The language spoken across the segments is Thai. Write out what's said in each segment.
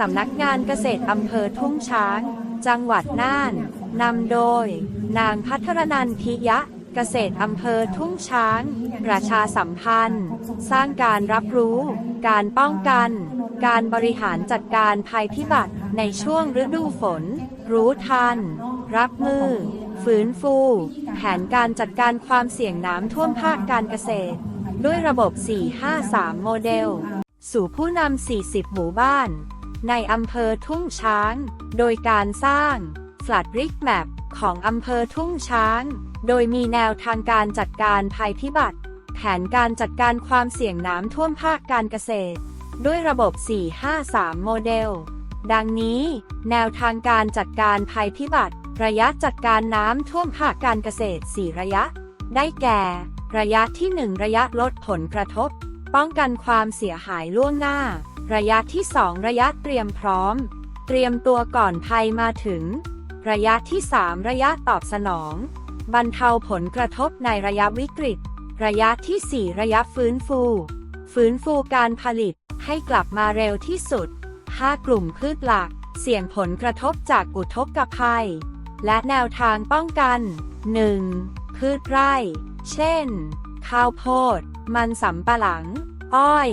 สำนักงานเกษตรอำเภอทุ่งช้าง จังหวัดน่าน นำโดย นางพัทรนันทิยะ เกษตรอำเภอทุ่งช้าง ประชาสัมพันธ์ สร้างการรับรู้ การป้องกัน การบริหารจัดการภัยพิบัติในช่วงฤดูฝน รู้ทัน รับมือ ฟื้นฟู แผนการจัดการความเสี่ยงน้ำท่วมภาคการเกษตร ด้วยระบบ 453 โมเดล สู่ผู้นำ 40 หมู่บ้าน ในอำเภอทุ่งช้าง โดยการสร้าง Flood Risk Map ของอำเภอทุ่งช้าง โดยมีแนวทางการจัดการภัยพิบัติ แผนการจัดการความเสี่ยงน้ำท่วมภาคการเกษตร ด้วยระบบ 453 โมเดล ดังนี้ แนวทางการจัดการภัยพิบัติ ระยะจัดการน้ำท่วมภาคการเกษตร 4 ระยะ ได้แก่ ระยะที่ 1 ระยะลดผลกระทบ ป้องกันความเสียหายล่วงหน้า ระยะที่ 2 ระยะเตรียมพร้อม เตรียมตัวก่อนภัยมาถึง ระยะที่ 3 ระยะตอบสนอง บรรเทาผลกระทบในระยะวิกฤต ระยะที่ 4 ระยะฟื้นฟู ฟื้นฟูการผลิตให้กลับมาเร็วที่สุด 5 กลุ่มพืชหลัก เสี่ยงผลกระทบจากอุทกภัย และแนวทางป้องกัน 1. พืชไร่ เช่น ข้าวโพด มันสำปะหลัง อ้อย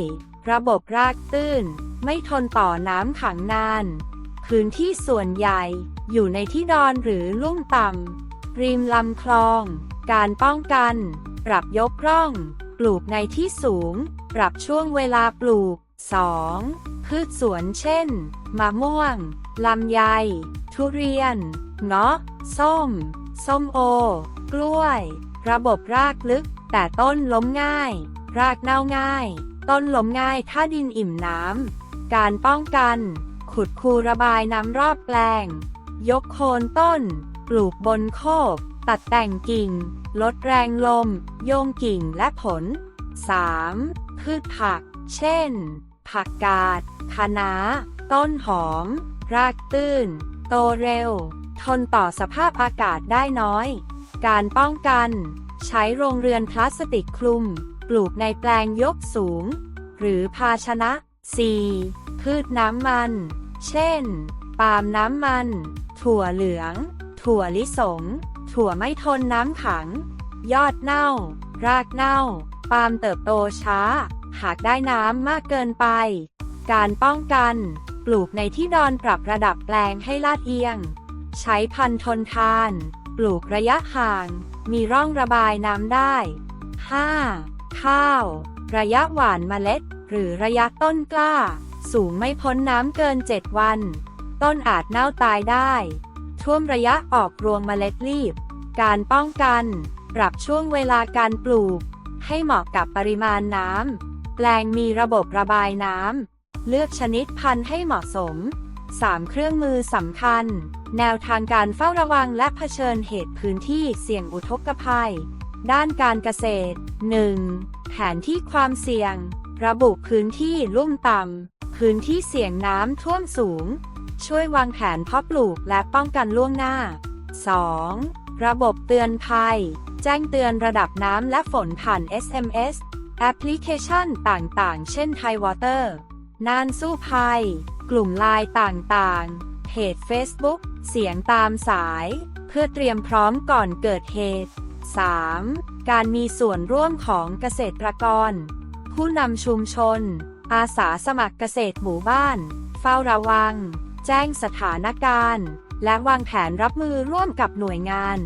ระบบรากตื้น ไม่ทนต่อน้ำขังนาน พื้นที่ส่วนใหญ่ อยู่ในที่ดอนหรือลุ่มต่ำ ริมลำคลอง การป้องกัน ปรับยกร่อง ปลูกในที่สูง ปรับช่วงเวลาปลูก 2. พืชสวนเช่น มะม่วง ลำไย ทุเรียน เงาะ ส้ม ส้มโอ กล้วย ระบบรากลึก แต่ต้นล้มง่าย รากเน่าง่าย ต้นล้มง่ายถ้าดินอิ่มน้ำ การป้องกัน ขุดคูระบายน้ำรอบแปลง ยกโคนต้น ปลูกบนโคก ตัดแต่งกิ่ง ลดแรงลม โยงกิ่งและผล 3. พืชผัก เช่น ผักกาดคะน้า ต้นหอม รากตื้น โตเร็ว ทนต่อสภาพอากาศได้น้อย การป้องกัน ใช้โรงเรือนพลาสติกคลุม ปลูกในแปลงยกสูง หรือภาชนะ 4. พืชน้ำมัน เช่น ปาล์มน้ำมัน ถั่วเหลือง ถั่วลิสง ถั่วไม่ทนน้ำขัง ยอดเน่า รากเน่า ปาล์มเติบโตช้า หากได้น้ำมากเกินไป การป้องกัน ปลูกในที่ดอนปรับระดับแปลงให้ลาดเอียง ใช้พันธุ์ทนทาน ปลูกระยะห่าง มีร่องระบายน้ำได้ 5. ข้าว ระยะหว่านเมล็ด หรือระยะต้นกล้า สูงไม่พ้นน้ำเกิน 7 วัน ต้นอาจเน่าตายได้ ท่วมระยะออกรวงเมล็ดรีบ การป้องกัน ปรับช่วงเวลาการปลูก ให้เหมาะกับปริมาณน้ำ แปลงมีระบบระบายน้ำ เลือกชนิดพันธุ์ให้เหมาะสม 3 เครื่องมือสำคัญ แนวทางการเฝ้าระวังและเผชิญเหตุพื้นที่เสี่ยงอุทกภัย ด้านการเกษตร 1. แผนที่ความเสี่ยง ระบุพื้นที่ลุ่มต่ำ พื้นที่เสี่ยงน้ำท่วมสูง ช่วยวางแผนเพาะปลูกและป้องกันล่วงหน้า 2. ระบบเตือนภัย แจ้งเตือนระดับน้ำและฝนผ่าน SMS แอปพลิเคชันต่างๆ เช่น Thai Water นานสู้ภัย กลุ่มไลน์ต่างๆ เพจ Facebook เสียงตามสาย เพื่อเตรียมพร้อมก่อนเกิดเหตุ 3. การมีส่วนร่วมของเกษตรกร ผู้นำชุมชน อาสาสมัครเกษตรหมู่บ้าน เฝ้าระวัง แจ้งสถานการณ์ และวางแผนรับมือร่วมกับหน่วยงาน